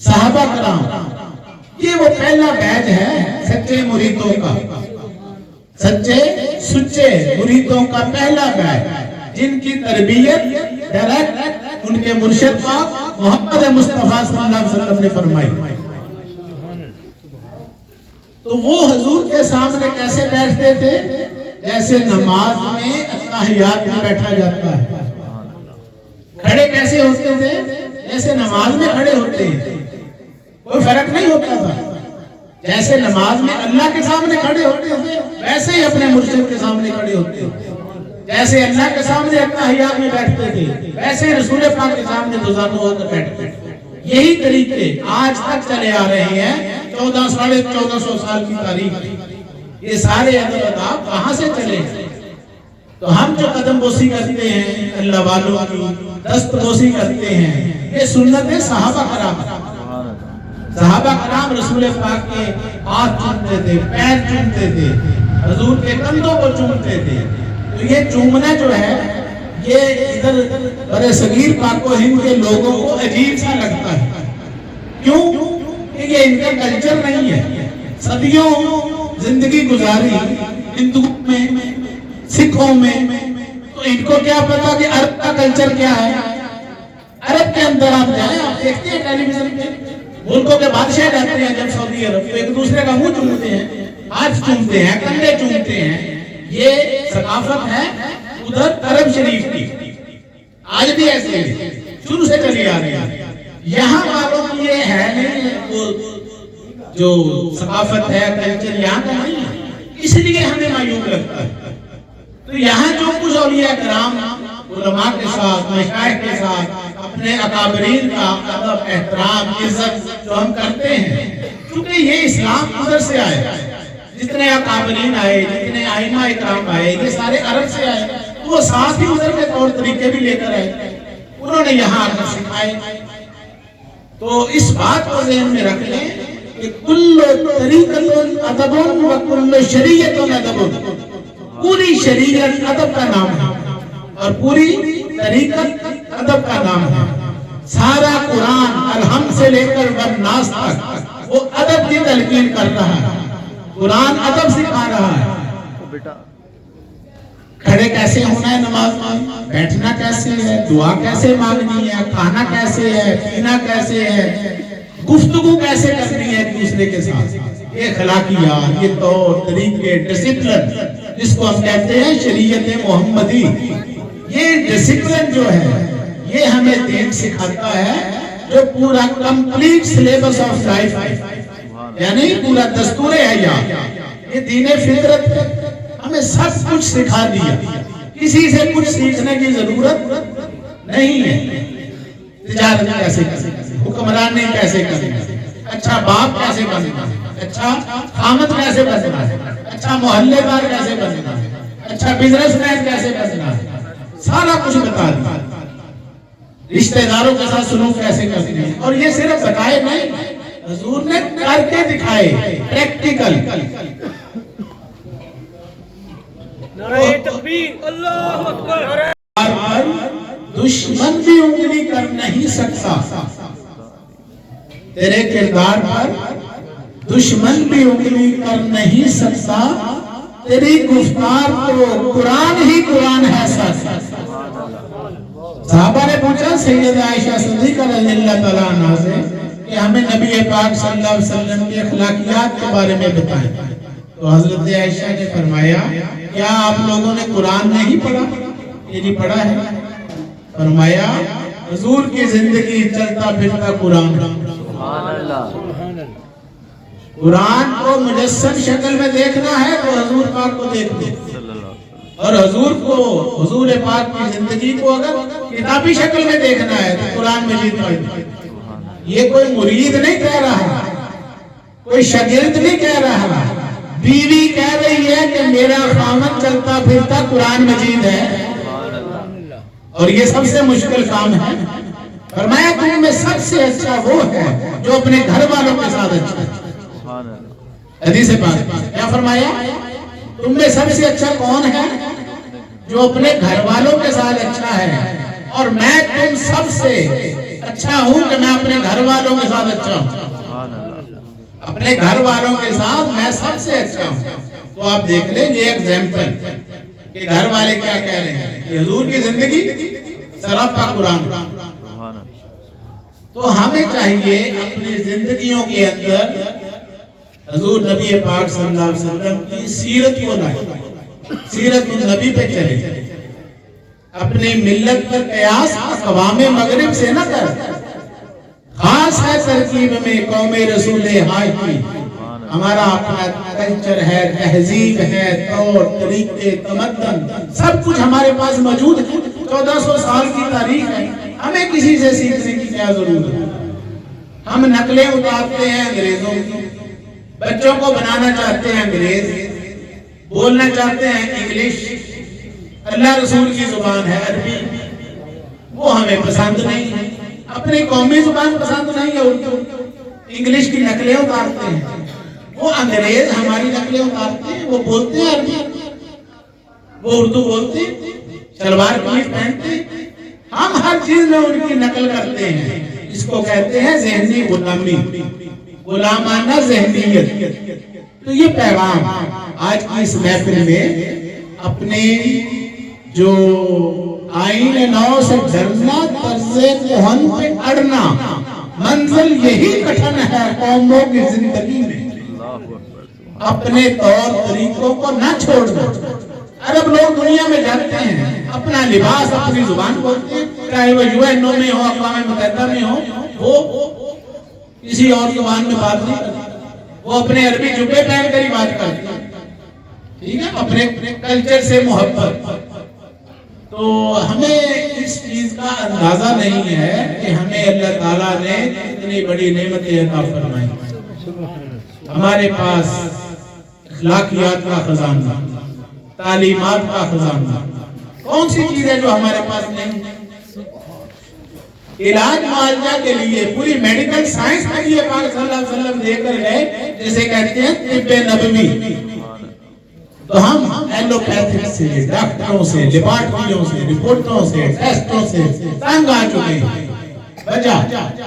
साहबा कराम ये वो पहला बैच है सच्चे मुरीदों का। सच्चे सुच्चे मुरीदों का पहला बैच। जिनकी तरबियत डायरेक्ट उनके मुर्शिद पाक मोहम्मद मुस्तफ़ा सल्लल्लाहु अलैहि वसल्लम ने फरमाई। तो वो हजूर के सामने कैसे बैठते थे? जैसे नमाज़ में अत्ताहियात में बैठा जाता है। खड़े कैसे होते थे? जैसे नमाज़ में खड़े होते हैं, कोई फ़र्क नहीं होता था। जैसे नमाज़ में अल्लाह के सामने खड़े होते थे वैसे ही अपने मुर्शिद के सामने खड़े होते थे जैसे अल्लाह के सामने अत्ताहियात में बैठते थे, वैसे रसूल पाक के सामने दुजानो होकर बैठते थे। यही तरीके आज तक चले आ रहे हैं, चौदह साढ़े चौदह सौ साल की तारीख। ये सारे अदाब कहाँ से चले हैं? तो हम जो कदम बोसी करते हैं, अल्लाह वालों की, दस्त बोसी करते हैं, ये सुन्नत है साहबा कराम। साहबा कराम रसूल पाक के हाथ चूमते थे, पैर चूमते थे, हजूर के कंधों को चूमते थे। तो ये चूमना जो है, ये इधर बड़े सगीर पाको हिंद के लोगों को अजीब सा लगता है। क्यों? कि ये इनका कल्चर नहीं है। सदियों ज़िंदगी गुजारी हिंदू में सिखों में। तो इनको क्या पता कि अरब का कल्चर क्या है? अरब के अंदर आप जाए, आप देखते हैं टेलीविज़न पे। मुल्कों के बादशाह रहते हैं जब सऊदी अरब तो एक दूसरे का मुँह चूमते हैं, हाथ चूमते हैं, कंधे चूमते हैं। ये सकाफत है उधर अरब शरीफ की। आज भी ऐसे है, शुरू से चली आ रही है। यहाँ वालों की ये है नहीं, वो जो सकाफत है कल्चर यहाँ का नहीं है। इसलिए हमें मायूब लगता है। तो यहाँ जो कुछ औलिया कराम उलमा के साथ मशाइख के साथ, अपने अकाबरीन का अदब, एहतराम, इज़्ज़त जो हम करते हैं क्योंकि ये इस्लाम उधर से आया, जितने अकाबरीन आए, जितने आइमा इकराम आए, ये सारे अरब से आए तो वो साथ ही उधर के तौर तरीके भी लेकर आए, उन्होंने यहाँ आकर सिखाए। तो इस बात को जहन में रख लें कि कुल्लो तरीकतुन अदबुन व कुल्लो शरीयतुन अदबुन। पूरी शरीयत अदब का नाम है और पूरी तरीकत अदब का नाम है। सारा कुरान अलहम से लेकर वन्नास तक वो अदब की तलकीन कर रहा है। कुरान अदब सिखा रहा है। खड़े कैसे होना है नमाज़ में? बैठना कैसे है? दुआ कैसे मांगनी है? खाना कैसे है? पीना कैसे है? गुफ्तगू कैसे करनी है दूसरे के साथ? ये खलाकियात ये तौर तरीके डिसिप्लिन जिसको हम कहते हैं शरीयत मोहम्मदी। ये डिसिप्लिन जो है, ये हमें दीन सिखाता है जो पूरा कंप्लीट सिलेबस ऑफ़ लाइफ यानी पूरा दस्तूर हया ये। दीन फितरत हमें सब कुछ सिखा दिया। किसी से कुछ सीखने की ज़रूरत नहीं है। तिजारत कैसे करनी हुक्मरानी कैसे करनी अच्छा बाप कैसे बनना अच्छा? खामद कैसे बनना अच्छा मोहल्लेदार कैसे बनना अच्छा बिजनेसमैन कैसे बनना सारा कुछ बता दिया। रिश्तेदारों के साथ सुलूक कैसे करनी है। और ये सिर्फ़ बताए नहीं हजूर ने करके दिखाए प्रैक्टिकल दुश्मन भी उंगली कर नहीं सकता। तेरे किरदार पर दुश्मन भी उंगली कर नहीं सकता। तेरी गुफ्तार तो कुरान ही कुरान है सच साहबा ने पूछा, सैयद आयशा सिद्दीका रज़ियल्लाहु तआला अन्हा से, कि हमें नबी पाक सल्लल्लाहु अलैहि वसल्लम के अखलाकियात के बारे में बताएँ। तो हज़रत आयशा ने फरमाया, क्या आप लोगों ने कुरान नहीं पढ़ा? ये नहीं पढ़ा है। फरमाया, हजूर की ज़िंदगी चलता फिरता कुरान कुरान को मुजस्सम शक्ल में देखना है तो हजूर पाक को देख दे और हजूर को, हजूर पाक की ज़िंदगी को अगर किताबी शक्ल में देखना है तो कुरान मजीद पढ़ वसल्लम ये कोई मुरीद नहीं कह रहा कोई शागिर्द नहीं कह रहा बीवी कह रही है कि मेरा खामन चलता फिरता कुरान मजीद है। और ये सबसे मुश्किल काम है। फरमाया तुम में सबसे अच्छा वो है जो अपने घर वालों के साथ अच्छा है। हदीस पाक क्या फरमाया? तुम में सबसे अच्छा कौन है जो अपने घर वालों के साथ अच्छा है? और मैं तुम सबसे अच्छा हूँ कि मैं अपने घर वालों के साथ अच्छा हूँ? अपने घर वालों के साथ मैं सबसे अच्छा हूँ। तो आप देख लें ये एग्ज़ाम्पल कि घर वाले क्या कह रहे हैं? कि हजूर की ज़िंदगी सरापा कुरान। तो हमें चाहिए अपनी जिंदगियों के अंदर हजूर नबी पाक सल्लल्लाहु अलैहि वसल्लम की सीरत को लाए। सीरत नबी पे चले अपनी मिल्लत पर कयास कवाम मगरिब से न कर। खास है तरकीब में कौम रसूल हाय की। हमारा अपना कल्चर है, तहजीब है, तौर, तरीके तमद्दन सब कुछ हमारे पास मौजूद है। चौदह सौ साल की तारीख है। हमें किसी से सीखने की क्या ज़रूरत है? हम नकलें उतारते हैं, अंग्रेज़ों की। बच्चों को बनाना चाहते हैं अंग्रेज़, बोलना चाहते हैं इंग्लिश, अल्लाह रसूल की ज़ुबान है अरबी, वो हमें पसंद नहीं है। अपनी कौमी ज़ुबान पसंद नहीं है उनको। इंग्लिश की नकलें उतारते हैं। वो अंग्रेज़ हमारी नकलें उतारते हैं, वो बोलते हैं अरबी। वो उर्दू बोलते सलवार कमीज पहनते हम हर चीज़ में उनकी नकल करते हैं। इसको कहते हैं जहनी गुलामी। गुलामाना जहनीयत। तो ये पैगाम आज की इस महफिल में अपने जो आइन नौ से डरना तर्जे कोहन पे अड़ना, मंजिल यही कठिन है कौमों की ज़िंदगी में। अपने तौर तरीकों को न छोड़ना। अरब लोग दुनिया में जाते हैं, अपना लिबास, अपनी ज़ुबान बोलते हैं। चाहे वो यूएनओ में हो अकवाम मुतहदा में हो, वो किसी और ज़ुबान में बात नहीं करती। वो अपने अरबी जुब्बे पहन कर ही बात करती हैं। ठीक है? अपने कल्चर से मोहब्बत। तो हमें इस चीज़ का अंदाज़ा नहीं है कि हमें अल्लाह ताला ने इतनी बड़ी नेमतें अता फरमाई। हमारे पास अखलाकियात का खजाना, तालीमात का खजाना, कौन सी चीज़ जो हमारे पास नहीं है? इलाज मुआवजा के लिए, पूरी मेडिकल साइंस के लिए पाक वसल्लम देकर गए, जिसे कहते हैं, तिब्बे नबवी तो हम एलोपैथिक से डॉक्टरों से लेबोरेटरियों से रिपोर्टों से टेस्टों से तंग आ चुके हैं। वजह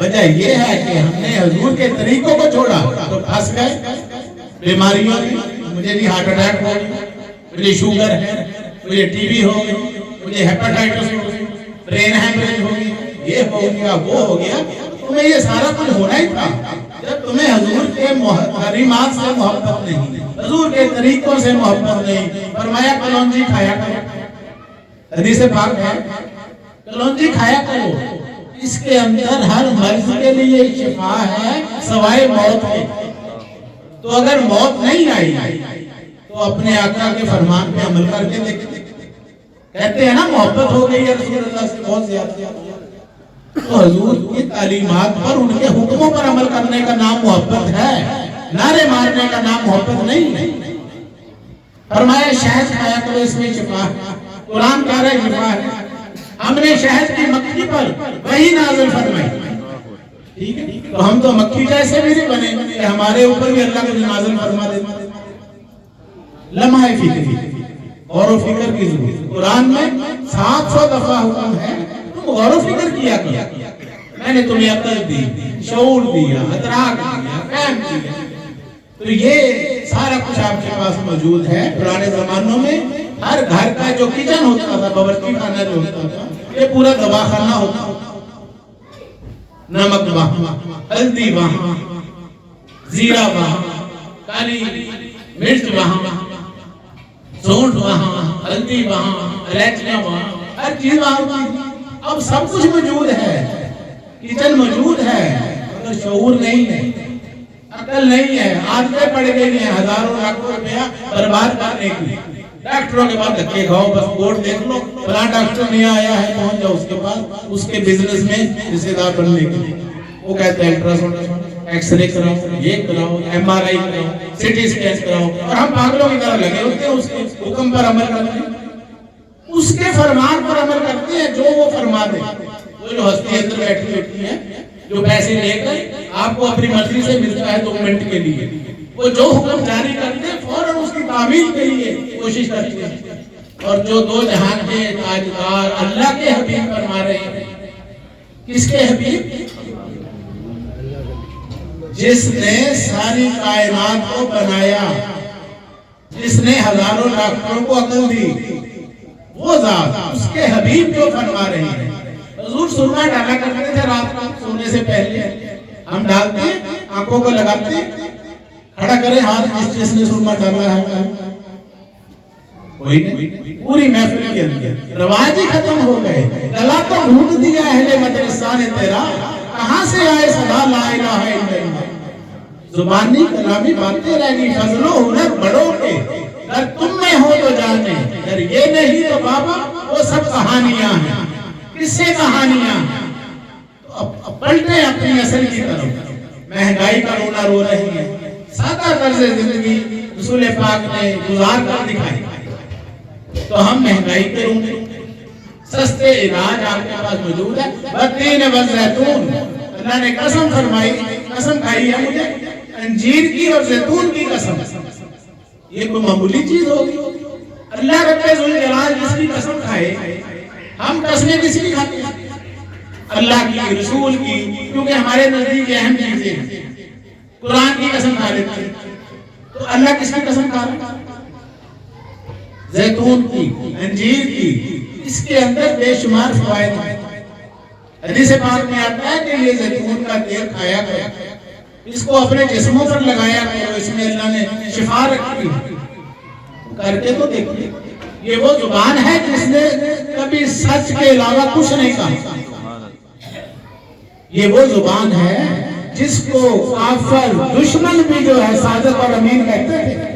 वजह ये है कि हमने हजूर के तरीकों को छोड़ा तो फंस गए। बीमारियों मुझे नहीं हार्ट अटैक हो मुझे शुगर है, मुझे टीबी हो गई, मुझे हेपेटाइटिस हो गई ब्रेन हेमरेज हो गई। ये हो गया, वो हो गया, तुम्हें ये सारा कुछ होना ही था। जब तुम्हें हजूर के तरीमात से मोहब्बत नहीं, हजूर के तरीकों से मोहब्बत नहीं, फरमाया, कलौंजी खाया करो। हदीस पाक है, कलौंजी खाया करो। इसके अंदर हर मर्ज के लिए शिफा है, सवाए मौत के। तो अगर मौत नहीं आई तो अपने आका के फरमान पे अमल करके देखे। कहते हैं ना, मोहब्बत हो गई है रसूल अल्लाह से, बहुत ज़्यादा। तो हजूर की तालीमात पर उनके हुक्मों पर अमल करने का नाम मोहब्बत है। नारे मारने का नाम मोहब्बत नहीं। फरमाया, शहद खाया करो, इसमें है कुरान कह रहा है है। हमने शहद की मक्खी पर वही नाजिल फरमाई। ठीक है? तो हम तो मक्खी जैसे भी नहीं बने, कि हमारे ऊपर भी अल्लाह को नाजिल फरमा दे। लम्हा फ़िक्र और फ़िक्र की ज़रूरत। कुरान में सात सौ दफ़ा हुक्म है गौर फ़िक्र किया किया मैंने तुम्हें अकल दी शऊर दिया अतराक दिया फैम दिया। तो ये सारा कुछ आपके पास मौजूद है पुराने जमानों में। हर घर का जो किचन होता था बावर्ची खाना जो होता था, ये पूरा दवाखाना होता नमक वहाँ, हल्दी वहाँ, जीरा वहाँ, काली मिर्च वहाँ, सौंठ वहाँ, हल्दी वहाँ इलायचियाँ वहाँ, हर चीज़ वहाँ। अब सब कुछ मौजूद है। किचन मौजूद है मगर शऊर नहीं है। अकल नहीं है, आदतें पड़ गई हैं हज़ारों लाखों रुपया बर्बाद करने की। डॉक्टरों के पास धक्के खाओ, बस बोर्ड देख लो, फला डॉक्टर नहीं आया है, पहुँच जाओ उसके पास, उसके बिज़नेस में हिस्सेदार बनने के लिए। वो कहते हैं, अल्ट्रासाउंड एक्सरे कराओ, ये कराओ एमआरआई कराओ सिटी स्कैन कराओ। और हम पागलों की तरह लगे होते हैं, उसके हुक्म पर अमल करते हैं उसके फरमान पर अमल करते हैं, जो वो फरमा दे। वो जो हस्ती अंदर बैठी होती है, जो पैसे लेकर आपको अपनी मर्ज़ी से मिलता है दो मिनट के लिए। वो जो हुक्म जारी करते हैं, फ़ौरन उसकी तामील के लिए कोशिश करते हैं। और जो दो जहान के ताजदार अल्लाह के हबीब फरमा रहे हैं, किसके हबीब? जिसने सारी कायनात को बनाया, जिसने हज़ारों डॉक्टरों को अकल दी वो जात उसके हबीब जो फरमा रहे हैं। हजूर सुरमा डाला करते थे रात रात सोने से पहले। हम डालते आँखों को लगाते खड़ा करें हाथ, जिस जिसने सुरमा डाला है। कोई नहीं, पूरी महफिल के अंदर। रवाज ही खत्म हो गए। गला तो ढूंढ दिया अहले मदरसा ने तेरा। कहाँ से आए सदा ला इलाहा इल्लल्लाह? जुबानी कलामी बातें रहेगी फजलो हुनर बड़ों के अगर तुम में हो तो जाने। अगर ये नहीं तो बाबा, वो सब कहानियाँ हैं। किससे कहानियाँ? हैं तो पलटे अपनी असल की तरफ़। महँगाई का रोना रो रही है। सादा कर्ज ज़िंदगी रसूल पाक ने गुजार कर दिखाई। तो हम महँगाई के रोने सस्ते इलाज आपके पास मौजूद है। बत्तीन बस जैतून अल्लाह ने कसम फरमाई, कसम खाई है मुझे। अंजीर की और जैतून की कसम। ये कोई मामूली चीज़ होगी अल्लाह जलाल, जिसकी कसम खाए, हम कसमें किसकी खाते हैं? अल्लाह की, रसूल की, क्योंकि हमारे नज़दीक अहम चीज़ें हैं। कुरान की कसम खा लेते हैं। तो अल्लाह किसकी कसम खा रहा जैतून की, अंजीर की, इसके अंदर बेशुमार फवायद हैं। हदीस पाक में आता है कि ये जैतून का तेल खाया करो इसको अपने जिस्मों पर लगाया करो इसमें अल्लाह ने शिफा रखी। करके तो देखिए, ये वो ज़ुबान है जिसने कभी सच के अलावा कुछ नहीं कहा। ये वो ज़ुबान है जिसको काफर दुश्मन भी जो है सादक और अमीन कहते थे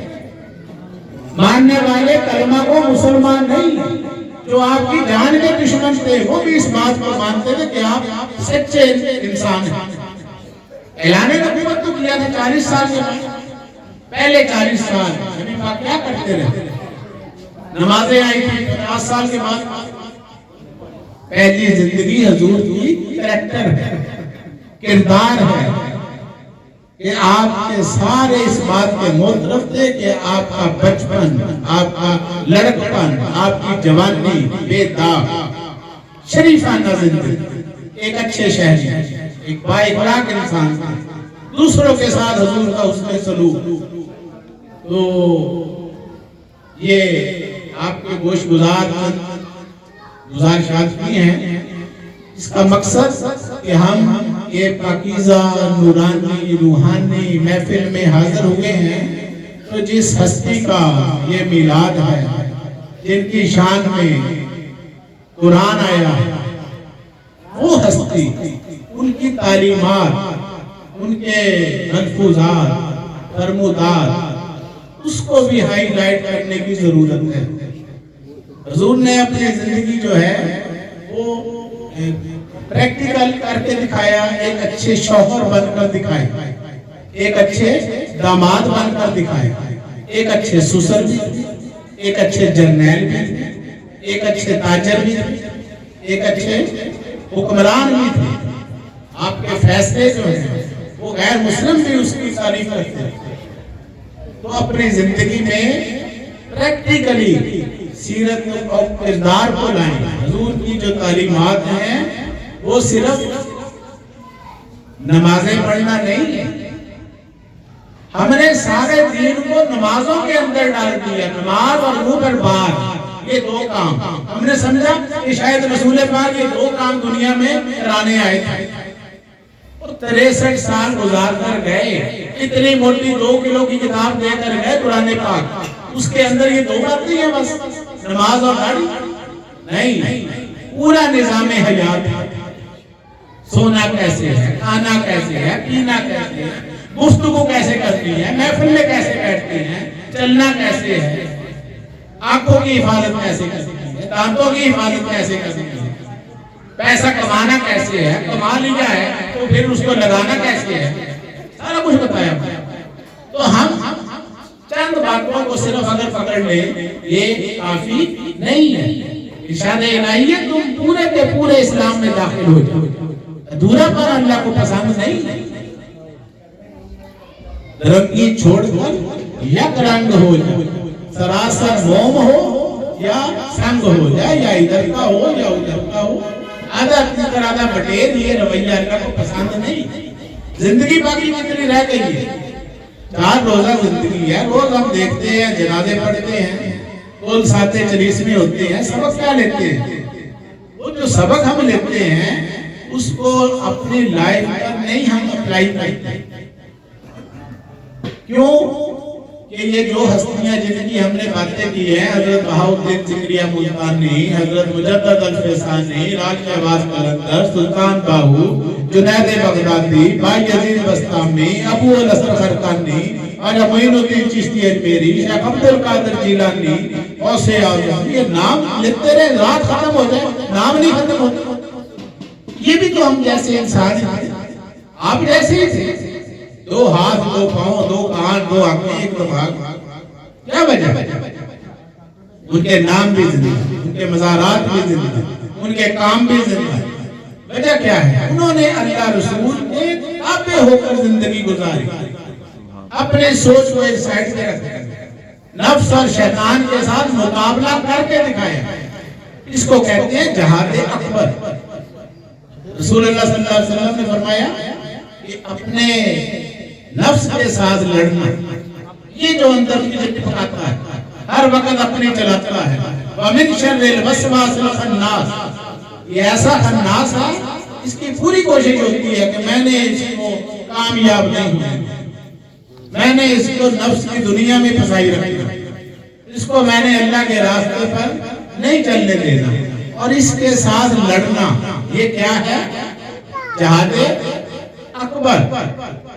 मानने वाले कलमा को मुसलमान नहीं, जो आपकी जान के दुश्मन थे, वो भी इस बात को मानते थे कि आप सच्चे इंसान हैं। ऐलान नबूवत तो किया था चालीस साल के पहले चालीस साल। नबी पाक क्या करते रहे? नमाजें आई थी, पचास साल के बाद। पहली ज़िंदगी हजूर की करेक्टर है, किरदार है कि आपके सारे इस बात के मोतरफ थे कि आपका बचपन, आपका लड़कपन, आपकी जवानी बेदाग शरीफाना ज़िंदगी, एक अच्छे शहर एक बाइकलाक इंसान, दूसरों के साथ हजूर का उसमें सलूक। तो ये आपके गोश गुजार गुजारिशात की हैं, इसका मकसद कि हम ये पाकिजा, नूरानी, रूहानी महफिल में हाजिर हुए हैं तो जिस हस्ती का ये मिलाद है, जिनकी शान में कुरान आया है, वो हस्ती उनकी तालीमात, उनके मलफूजात फरमुदात उसको भी हाईलाइट करने की ज़रूरत है। हजूर ने अपनी ज़िंदगी जो है, वो प्रैक्टिकल करके दिखाया, एक अच्छे शौहर बनकर दिखाए, एक अच्छे दामाद बनकर दिखाए, एक अच्छे सुसर भी, एक अच्छे जर्नैल भी, एक अच्छे ताजर भी, एक अच्छे हुक्मरान भी थे। आपके फैसले जो है, वो गैर मुस्लिम भी उसकी तारीफ़ करते हैं। तो अपनी ज़िंदगी में प्रैक्टिकली सीरत और किरदार को लाएँ। हजूर की जो तालीमात हैं, वो सिर्फ़ नमाजें पढ़ना नहीं है। हमने सारे दीन को नमाजों के अंदर डाल दिया। नमाज़ और मुँह पर बार ये दो काम। हमने समझा कि शायद रसूल पाक ये दो काम दुनिया में कराने आए थे। तिरसठ साल गुजार कर गए। इतनी मोटी दो किलो की किताब देकर गए कुरान पाक। उसके अंदर ये दो बातें हैं बस। नमाज़ और दाढ़ी? नहीं। पूरा निज़ाम हयात सोना कैसे है? खाना कैसे है? पीना कैसे है? गुफ्तगू कैसे करती है? महफिल में कैसे बैठती है? चलना कैसे है? आँखों की हिफाजत कैसे करती है? दांतों की हिफाजत कैसे करती है? पैसा कमाना कैसे है? कमा लिया है तो फिर उसको लगाना कैसे है? सारा कुछ बताया तो हम चंद बातों को सिर्फ़ अगर पकड़ ले, ये काफ़ी नहीं है। इशाद इलाही तुम पूरे के पूरे इस्लाम में दाखिल हो जाओ। अधूरा पर अल्लाह को पसंद नहीं रंगी छोड़कर यक रंग हो जाए सरासर मोम हो या संग हो जाए, या इधर का हो या उधर का हो। आधा तीतर आधा बटेर ये रवैया को पसंद नहीं। ज़िंदगी बाकी कितनी रह गई है। चार रोजा ज़िंदगी है, रोज हम देखते हैं, जनाजे पढ़ते हैं कुल साते चलीस में होते हैं, सबक क्या लेते हैं? वो जो सबक हम लेते हैं, उसको अपनी लाइफ पर नहीं हम अप्लाई करते। क्यों? कि ये जो हस्तियाँ जिनकी हमने बातें की है, हज़रत बहाउद्दीन जिक्रिया मुल्तानी, हज़रत मुजद्दद अल फैसानी, राज नवाज़ कलंदर, सुल्तान बाहू, जुनैद बगदादी, भाई अज़ीज़ बस्तामी, अबू अल असर खरकानी और मोइनुद्दीन चिश्ती अजमेरी, शेख अब्दुल कादिर जिलानी, औसे आज़म, ये नाम लेते रहे, रात खत्म हो जाए, नाम नहीं खत्म होते। ये भी तो हम जैसे इंसान हैं। आप जैसे ही थे। दो हाथ, दो पाँव, दो कान, दो आँखें, एक दिमाग क्या वजह? उनके नाम भी ज़िंदा उनके मजारात भी ज़िंदा उनके काम भी ज़िंदा वजह क्या है? उन्होंने अल्लाह रसूल के ताबे होकर ज़िंदगी गुजारी। अपने सोच को एक साइड पे रखा नफ्स और शैतान के साथ मुकाबला करके दिखाया। इसको कहते हैं जहाद अकबर। रसूलुल्लाह सल्लल्लाहु अलैहि वसल्लम ने फरमाया कि अपने नफ्स के साथ लड़ना, ये जो अंदर की चिपकाता है, हर वक्त अपनी चलाता है। वमिन शर्रिल वसवासिल खन्नास ये ऐसा खन्नास है, इसकी पूरी कोशिश होती है कि मैंने इसको कामयाब नहीं होना मैंने इसको नफ्स की दुनिया में फंसाई रखा इसको मैंने अल्लाह के रास्ते पर नहीं चलने देना। और इसके साथ लड़ना, ये क्या है? जहाद अकबर